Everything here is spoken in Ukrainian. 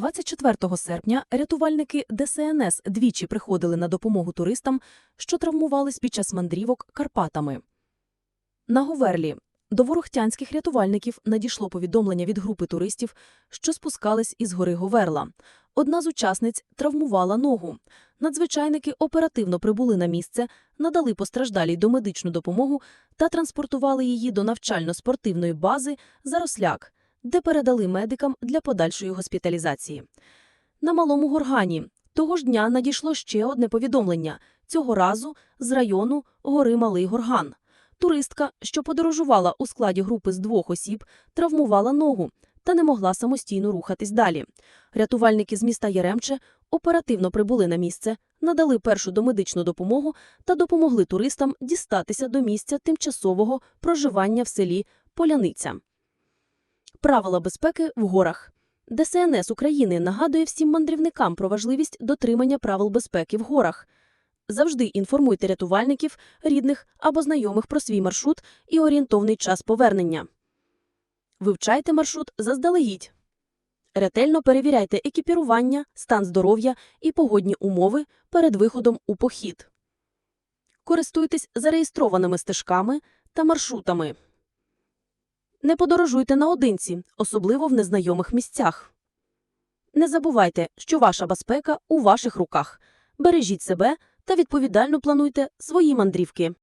24 серпня рятувальники ДСНС двічі приходили на допомогу туристам, що травмувались під час мандрівок Карпатами. На Говерлі до ворохтянських рятувальників надійшло повідомлення від групи туристів, що спускались із гори Говерла. Одна з учасниць травмувала ногу. Надзвичайники оперативно прибули на місце, надали постраждалій домедичну допомогу та транспортували її до навчально-спортивної бази «Заросляк», де передали медикам для подальшої госпіталізації. На Малому Горгані того ж дня надійшло ще одне повідомлення, цього разу з району гори Малий Горган. Туристка, що подорожувала у складі групи з двох осіб, травмувала ногу та не могла самостійно рухатись далі. Рятувальники з міста Яремче оперативно прибули на місце, надали першу домедичну допомогу та допомогли туристам дістатися до місця тимчасового проживання в селі Поляниця. Правила безпеки в горах. ДСНС України нагадує всім мандрівникам про важливість дотримання правил безпеки в горах. Завжди інформуйте рятувальників, рідних або знайомих про свій маршрут і орієнтовний час повернення. Вивчайте маршрут заздалегідь. Ретельно перевіряйте екіпірування, стан здоров'я і погодні умови перед виходом у похід. Користуйтесь зареєстрованими стежками та маршрутами. Не подорожуйте наодинці, особливо в незнайомих місцях. Не забувайте, що ваша безпека у ваших руках. Бережіть себе та відповідально плануйте свої мандрівки.